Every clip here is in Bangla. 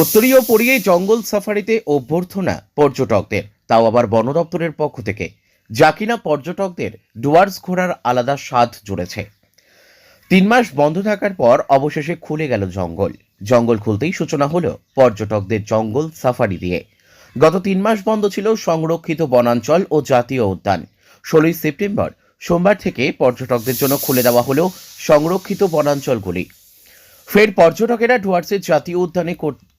উত্তরীয় পড়িয়ে জঙ্গল সাফারিতে অভ্যর্থনা পর্যটকদের। তাও আবার বন দপ্তরের পক্ষ থেকে। যা কিনা পর্যটকদের ডুয়ার্স ঘোরার আলাদা স্বাদ জুড়েছে। তিন মাস বন্ধ থাকার পর অবশেষে খুলে গেল জঙ্গল। জঙ্গল খুলতেই সূচনা হলো পর্যটকদের জঙ্গল সাফারি দিয়ে। গত তিন মাস বন্ধ ছিল সংরক্ষিত বনাঞ্চল ও জাতীয় উদ্যান। ষোলোই সেপ্টেম্বর, সোমবার থেকে পর্যটকদের জন্য খুলে দেওয়া হলো সংরক্ষিত বনাঞ্চলগুলি। ফের পর্যটকেরা ডুয়ার্সের জাতীয় উদ্যানে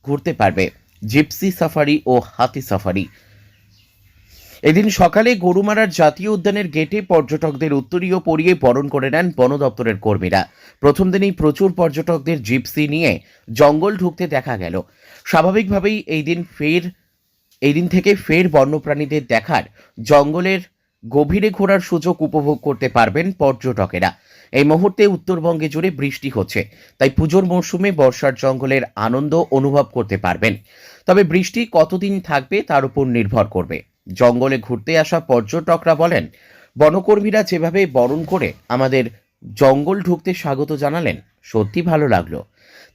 ঘুরতে পারবে। জিপসি সাফারি ও হাতি সাফারি। এদিন সকালে গরুমারার জাতীয় উদ্যানের গেটে পর্যটকদের উত্তরীয় পরিয়ে বরণ করে নেন বন দপ্তরের কর্মীরা। প্রথম দিনেই প্রচুর পর্যটকদের জিপসি নিয়ে জঙ্গল ঢুকতে দেখা গেল। স্বাভাবিকভাবেই এই দিন ফের এই দিন থেকে ফের বন্যপ্রাণীদের দেখার জঙ্গলের গভীরে ঘোরার সুযোগ উপভোগ করতে পারবেন পর্যটকেরা। এই মুহূর্তে উত্তরবঙ্গে জুড়ে বৃষ্টি হচ্ছে, তাই পুজোর মরশুমে বর্ষার জঙ্গলের আনন্দ অনুভব করতে পারবেন। তবে বৃষ্টি কতদিন থাকবে তার উপর নির্ভর করবে। জঙ্গলে ঘুরতে আসা পর্যটকরা বলেন, বনকর্মীরা যেভাবে বরণ করে আমাদের জঙ্গল ঢুকতে স্বাগত জানালেন, সত্যি ভালো লাগল।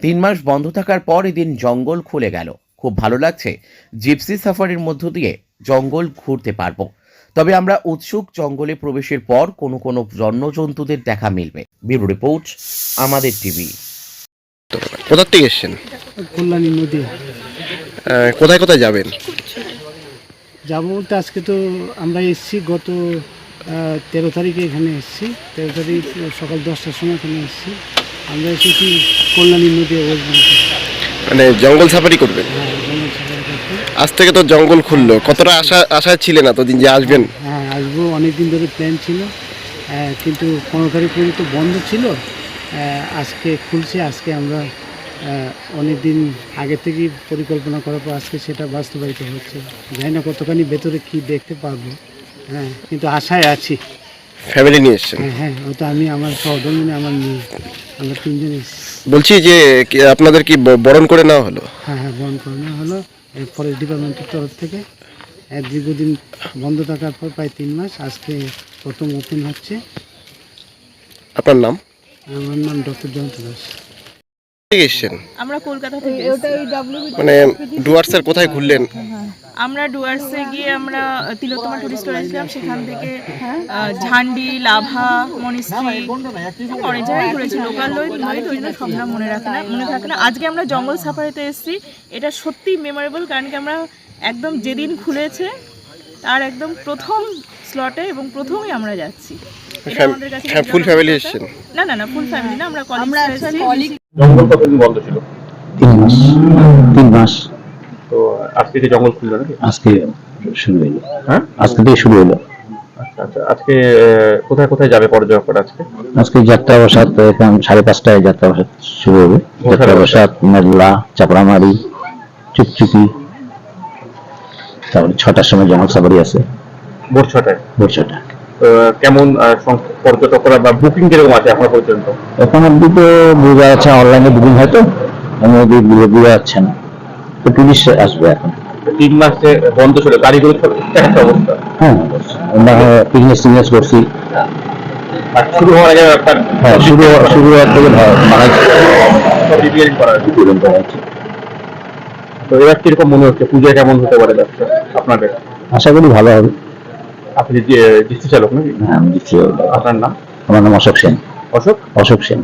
তিন মাস বন্ধ থাকার পর এদিন জঙ্গল খুলে গেল। খুব ভালো লাগছে, জিপসি সাফারির মধ্য দিয়ে জঙ্গল ঘুরতে পারব। তবে আমরা উৎসুক জঙ্গলে প্রবেশের পর কোনো কোনো বন্যজন্তুদের দেখা মিলবে। ব্যুরো রিপোর্ট আমাদের টিভি। কোথা থেকে এসছেন? কল্যাণী নদী। কোথায় কোথায় যাবেন? যাব বলতে আজকে তো আমরা এসেছি গত তেরো তারিখে এখানে এসেছি। তেরো তারিখ সকাল দশটার সময় এখানে এসেছি। আমরা এসেছি কল্যাণী নদী মানে জঙ্গল সাফারি করবেন হ্যাঁ জঙ্গল সাফারি করতে। আজ থেকে তো জঙ্গল খুললো। কতটা আশা আশায় ছিলেন এতদিন যে আসবেন? হ্যাঁ আসব অনেক দিন ধরে প্ল্যান ছিল। কিন্তু পনেরো তারিখ পর্যন্ত বন্ধ ছিল। আজকে খুলছে আজকে আমরা অনেক দিন আগে থেকেই পরিকল্পনা করার পর আজকে সেটা বাস্তবায়িত হচ্ছে। জানি না কতখানি ভেতরে কি দেখতে পারব হ্যাঁ কিন্তু আশায় আছি। ফ্যামিলি নিয়ে এসছেন? হ্যাঁ হ্যাঁ ওটা আমি আমার সহধর্মিনী আমার মেয়ে। আমরা তিনজন এসেছি। বলছি যে আপনাদের কি বরণ করে নেওয়া হলো? হ্যাঁ হ্যাঁ বরণ করে নেওয়া হলো। ফরেস্ট ডিপার্টমেন্টের তরফ থেকে এক দীর্ঘদিন বন্ধ থাকার পর প্রায় তিন মাস আজকে প্রথম ওপেন হচ্ছে। আপনার নাম? আমার নাম ডক্টর জয়ন্ত দাস। এসছেন আমরা কলকাতা থেকে মানে ডুয়ার্সের কোথায় ঘুরলেন? আমরা ডুয়ার্সে গিয়ে আমরা তিলোত্তমা টুরিস্ট গেছিলাম। সেখান থেকে ঝান্ডি লাভা মনিস্ট্রি অনেক জায়গায় ঘুরেছি। লোকাল নয় নয় ওই জন্য সব নাম মনে রাখে না মনে থাকে না। আজকে আমরা জঙ্গল সাফারিতে এসেছি। এটা সত্যি মেমোরেবল কারণ কি আমরা একদম যেদিন খুলেছে তার একদম প্রথম স্লটে এবং প্রথমেই আমরা যাচ্ছি। এটা ফ্যাম- আমাদের কাছে হ্যাঁ, full একটা family এসেছেন? না না না ফুল ফ্যামিলি না আমরা জঙ্গল কতদিন বন্ধ ছিল? তিন মাস। তিন মাস। তো আজকে যে জঙ্গল খুললো নাকি? আজকে শুরু হইল। হ্যাঁ? আজকে থেকে শুরু হলো আচ্ছা আচ্ছা। আজকে কোথায় কোথায় যাবে পর্যটকরা আজকে? আজকে যাত্রা বসাত এখন সাড়ে পাঁচটায় যাত্রা বসাত শুরু হবে। যাত্রা বসাত মেদলা চাপড়ামারি চুপচুপি। তারপরে ছটার সময় জঙ্গল সাফারি আছে। ভোর ছটায়? ভোর ছটা তো কেমন পর্যটকরা বা বুকিং কীরকম আছে এখনও পর্যন্ত? এখন অব্দি তো বোঝা যাচ্ছে অনলাইনে বুকিং হয়তো আমি অব্দি বুঝে- বোঝা যাচ্ছে না। তো টুরিস্ট আসবে এখন। তিন মাসে বন্ধ ছিল গাড়িগুলো আছে অবস্থা। হ্যাঁ আমরা পিকনিক টিকনিক করছি। আর শুরু হওয়ার আগে একটা হ্যাঁ শুরু শুরু হওয়ার থেকে মারা সব রিপেয়ারিং করা হচ্ছে তো এবার কীরকম মনে হচ্ছে? পুজো কেমন হতে পারে ব্যবসা আপনাদের? আশা করি ভালো হবে। আপনি যে ডিস্ট্রিক্ট চালক নাকি? হ্যাঁ আমি দিচ্ছি আপনার নাম? আমার নাম অশোক সেন। অশোক? অশোক সেন।